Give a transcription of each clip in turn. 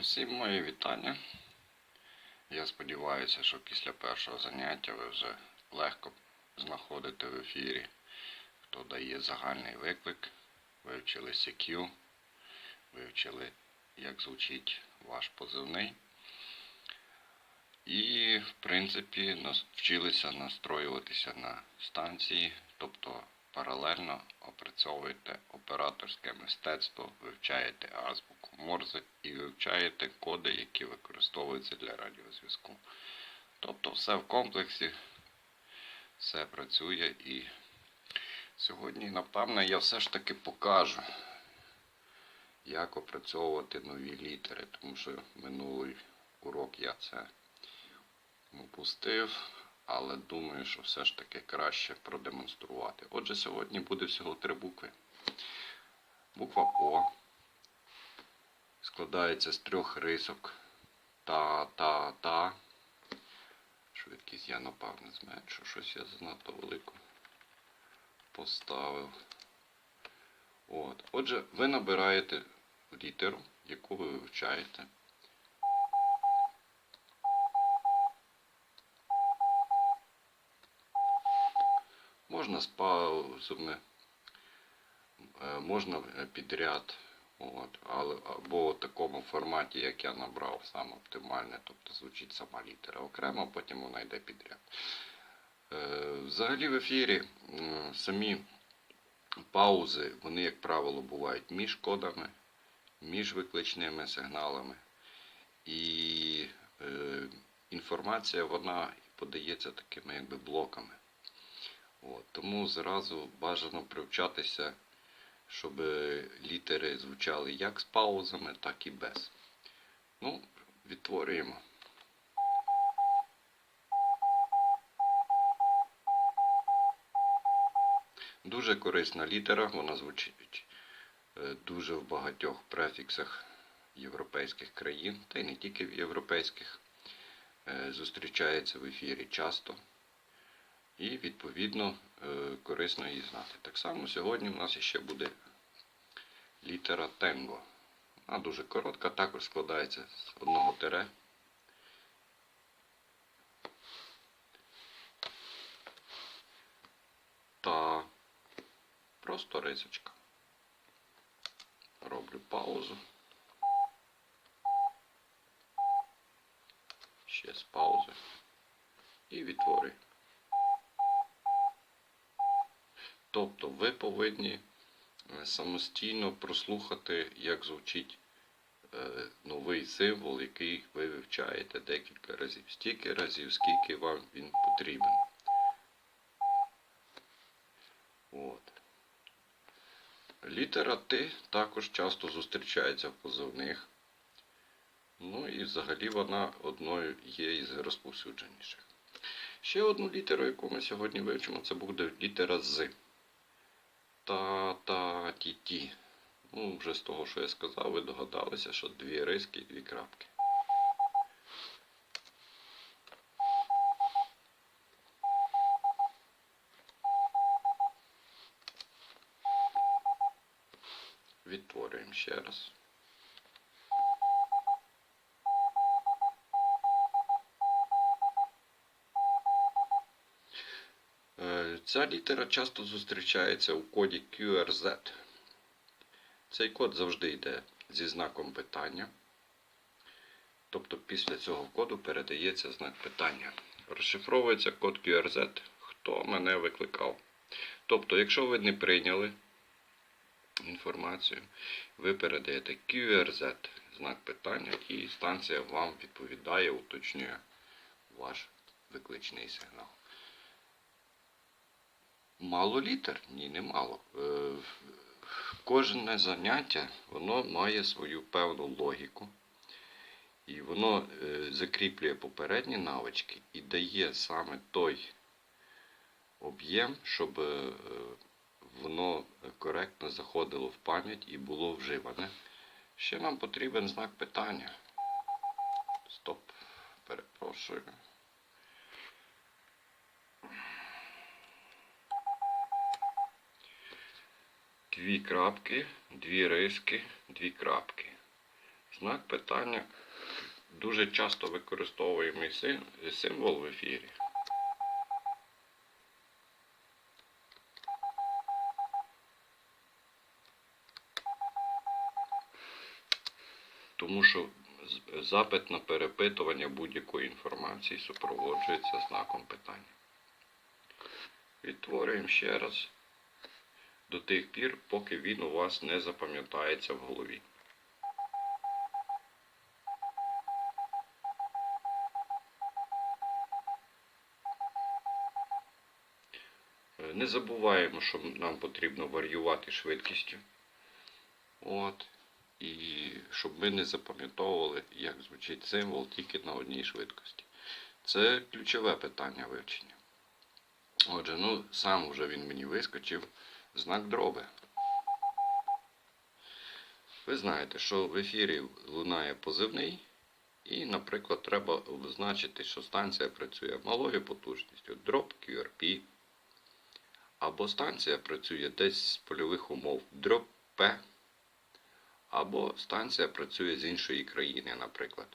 Всім мої вітання. Я сподіваюся, що після першого заняття ви вже легко знаходите в ефірі, хто дає загальний виклик, вивчили CQ, вивчили, як звучить ваш позивний. І, в принципі, вчилися настроюватися на станції, тобто паралельно опрацьовуєте операторське мистецтво, вивчаєте азбуку Морзе і вивчаєте коди, які використовуються для радіозв'язку. Тобто все в комплексі, все працює і сьогодні, напевно, я все ж таки покажу, як опрацьовувати нові літери, тому що минулий урок я це упустив, але думаю, що все ж таки краще продемонструвати. Отже, сьогодні буде всього три букви. Буква О складається з трьох рисок. Та, та, та. Швидкість я, напевне, зменшу. Щось я занадто велику поставив. От. Отже, ви набираєте літеру, яку ви вивчаєте. Можна з паузами, е, можна е, підряд, от, але, або в такому форматі, як я набрав, саме оптимальне, тобто звучить сама літера окремо, потім вона йде підряд. Е, Взагалі в ефірі самі паузи, вони, як правило, бувають між кодами, між викличними сигналами. І е, інформація вона подається такими якби блоками. От, тому зразу бажано привчатися, щоб літери звучали як з паузами, так і без. Ну, відтворюємо. Дуже корисна літера, вона звучить е, дуже в багатьох префіксах європейських країн, та й не тільки в європейських. Е, Зустрічається в ефірі часто і відповідно е, корисно її знати. Так само сьогодні у нас ще буде літера тенго. Вона дуже коротка, також складається з одного тире. Та просто рисочка. Роблю паузу. Ще з паузи. І відтворюю. Тобто повинні е, самостійно прослухати, як звучить е, новий символ, який ви вивчаєте декілька разів. Стільки разів, скільки вам він потрібен. От. Літера Т також часто зустрічається в позивних. Ну і взагалі вона одною є із розповсюдженіших. Ще одну літеру, яку ми сьогодні вивчимо, це буде літера З. Та та ті ті. Ну, вже з того, що я сказав, ви догадалися, що дві риски і дві крапки. Відтворюємо ще раз. Е, Ця літера часто зустрічається у коді QRZ. Цей код завжди йде зі знаком питання. Тобто після цього коду передається знак питання. Розшифровується код QRZ, хто мене викликав. Тобто, якщо ви не прийняли інформацію, ви передаєте QRZ, знак питання, і станція вам відповідає, уточнює ваш викличний сигнал. Мало літер? Ні, не мало. Е, Кожне заняття воно має свою певну логіку. І воно е, закріплює попередні навички і дає саме той об'єм, щоб е, воно коректно заходило в пам'ять і було вживане. Ще нам потрібен знак питання. Стоп, перепрошую. Дві крапки, дві риски, дві крапки. Знак питання дуже часто використовуємий сим- символ в ефірі. Тому що запит на перепитування будь-якої інформації супроводжується знаком питання. Відтворюємо ще раз до тих пір, поки він у вас не запам'ятається в голові. Е, Не забуваємо, що нам потрібно варіювати швидкістю. От. І щоб ми не запам'ятовували, як звучить символ тільки на одній швидкості. Це ключове питання вивчення. Отже, ну сам вже він мені вискочив знак дроби. Ви знаєте, що в ефірі лунає позивний, і, наприклад, треба визначити, що станція працює малою потужністю, дроп QRP, або станція працює десь з польових умов дроп P, або станція працює з іншої країни, наприклад.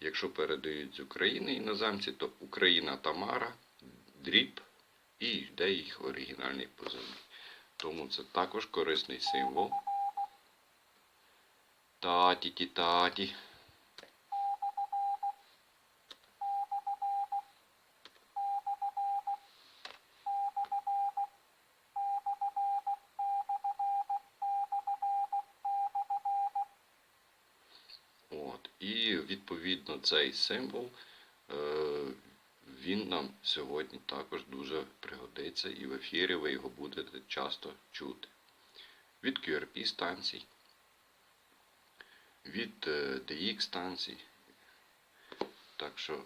Якщо передають з України іноземці, то Україна Тамара, дріб і йде їх оригінальний позивний. Тому це також корисний символ. Таті-ті-таті. От. І відповідно цей символ він нам сьогодні також дуже пригодиться, і в ефірі ви його будете часто чути. Від QRP станцій, від е, DX станцій. Так що е,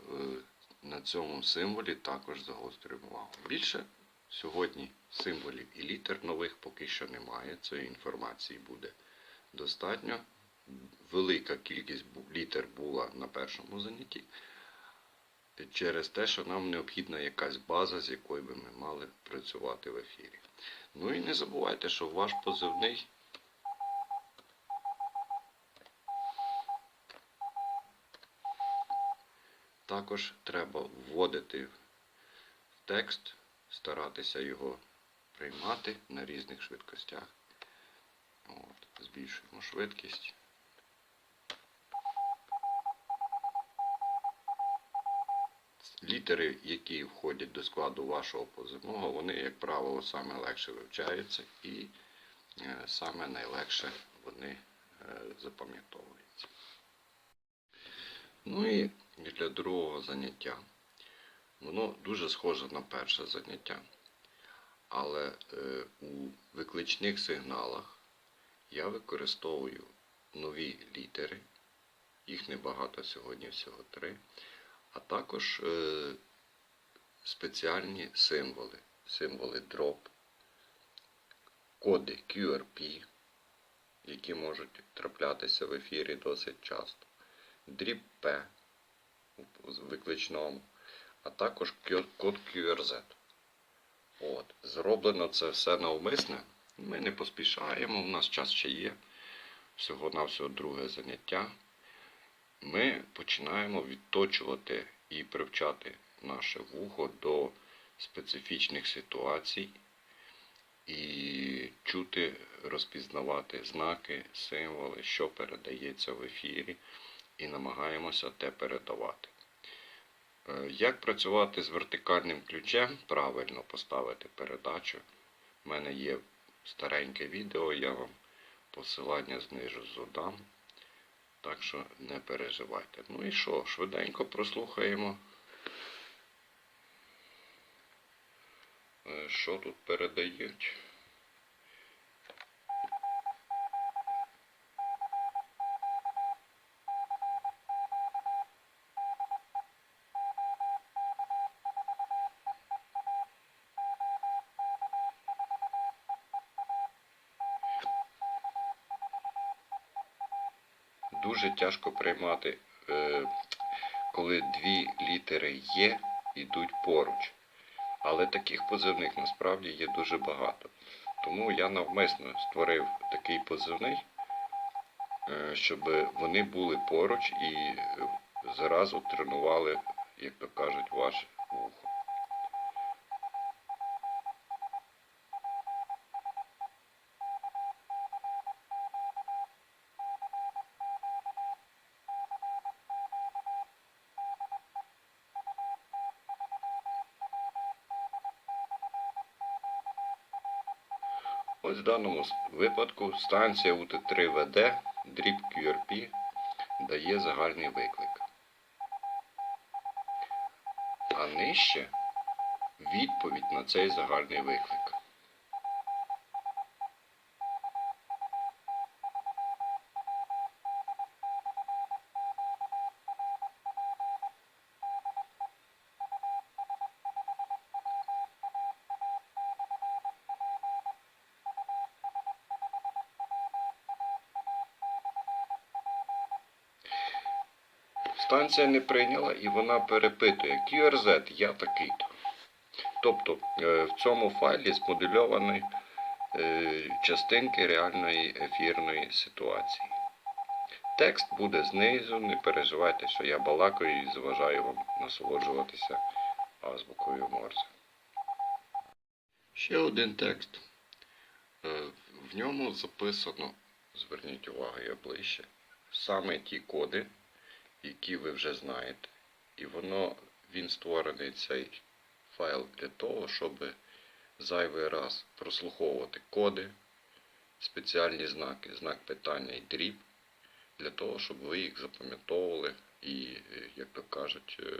на цьому символі також загострюємо увагу. Більше сьогодні символів і літер нових поки що немає. Цієї інформації буде достатньо. Велика кількість літер була на першому занятті через те, що нам необхідна якась база, з якою би ми мали працювати в ефірі. Ну і не забувайте, що ваш позивний також треба вводити в текст, старатися його приймати на різних швидкостях. От, збільшуємо швидкість. Літери, які входять до складу вашого позивного, вони, як правило, саме легше вивчаються і е, саме найлегше вони е, запам'ятовуються. Ну і для другого заняття. Воно дуже схоже на перше заняття, але е, у викличних сигналах я використовую нові літери, їх небагато сьогодні, всього три а також е, спеціальні символи, символи DROP, коди QRP, які можуть траплятися в ефірі досить часто, дріб P у викличному, а також код QRZ. От. Зроблено це все навмисне. Ми не поспішаємо, у нас час ще є. Всього-навсього друге заняття ми починаємо відточувати і привчати наше вухо до специфічних ситуацій і чути, розпізнавати знаки, символи, що передається в ефірі, і намагаємося те передавати. Е, Як працювати з вертикальним ключем, правильно поставити передачу. У мене є стареньке відео, я вам посилання знижу задам. Так що не переживайте. Ну і що, швиденько прослухаємо. Е, Що тут передають? Дуже тяжко приймати, е, коли дві літери Є йдуть поруч. Але таких позивних насправді є дуже багато. Тому я навмисно створив такий позивний, е, щоб вони були поруч і е, зразу тренували, як то кажуть, ваше вухо. Даному випадку станція УТ3ВД дріб QRP дає загальний виклик. А нижче відповідь на цей загальний виклик. Станція не прийняла і вона перепитує QRZ, я такий-то. Тобто е, в цьому файлі змодельовані е, частинки реальної ефірної ситуації. Текст буде знизу, не переживайте, що я балакаю і заважаю вам насолоджуватися азбукою Морзе. Ще один текст. Е, В ньому записано, зверніть увагу, я ближче, саме ті коди, які ви вже знаєте. І воно, він створений цей файл для того, щоб зайвий раз прослуховувати коди, спеціальні знаки, знак питання і дріб, для того, щоб ви їх запам'ятовували і, е, як то кажуть, е,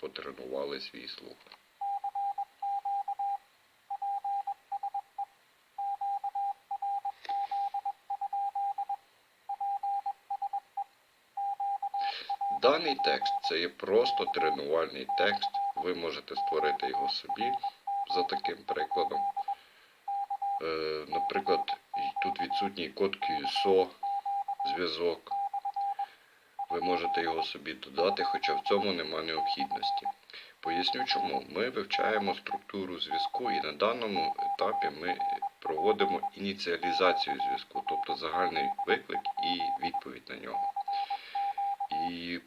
потренували свій слух. Даний текст це є просто тренувальний текст. Ви можете створити його собі за таким прикладом. Е, Наприклад, тут відсутній код QSO, зв'язок. Ви можете його собі додати, хоча в цьому нема необхідності. Поясню чому. Ми вивчаємо структуру зв'язку і на даному етапі ми проводимо ініціалізацію зв'язку, тобто загальний виклик і відповідь на нього. І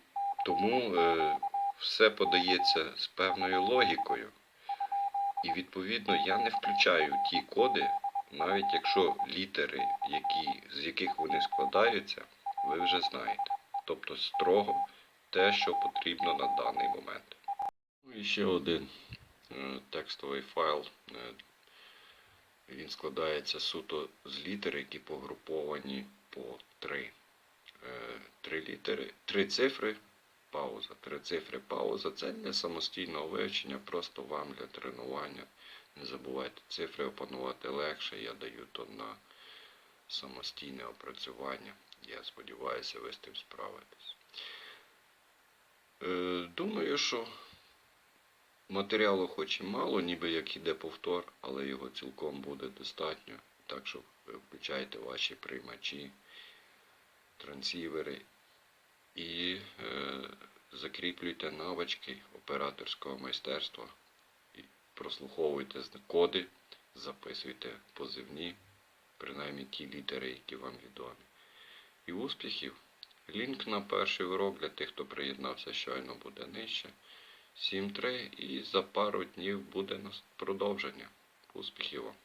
тому е, все подається з певною логікою. І відповідно я не включаю ті коди, навіть якщо літери, які, з яких вони складаються, ви вже знаєте. Тобто строго те, що потрібно на даний момент. Ну і ще один е, текстовий файл. Е, він складається суто з літер, які погруповані по три. Е, три літери, три цифри, пауза. Три цифри, пауза. Це для самостійного вивчення, просто вам для тренування. Не забувайте, цифри опанувати легше. Я даю то на самостійне опрацювання. Я сподіваюся, ви з тим справитесь. Е, Думаю, що матеріалу хоч і мало, ніби як іде повтор, але його цілком буде достатньо. Так що включайте ваші приймачі трансівери і е, закріплюйте навички операторського майстерства. І прослуховуйте коди, записуйте позивні, принаймні ті літери, які вам відомі. І успіхів! Лінк на перший урок для тих, хто приєднався щойно буде нижче. 7.3 і за пару днів буде продовження. Успіхів вам!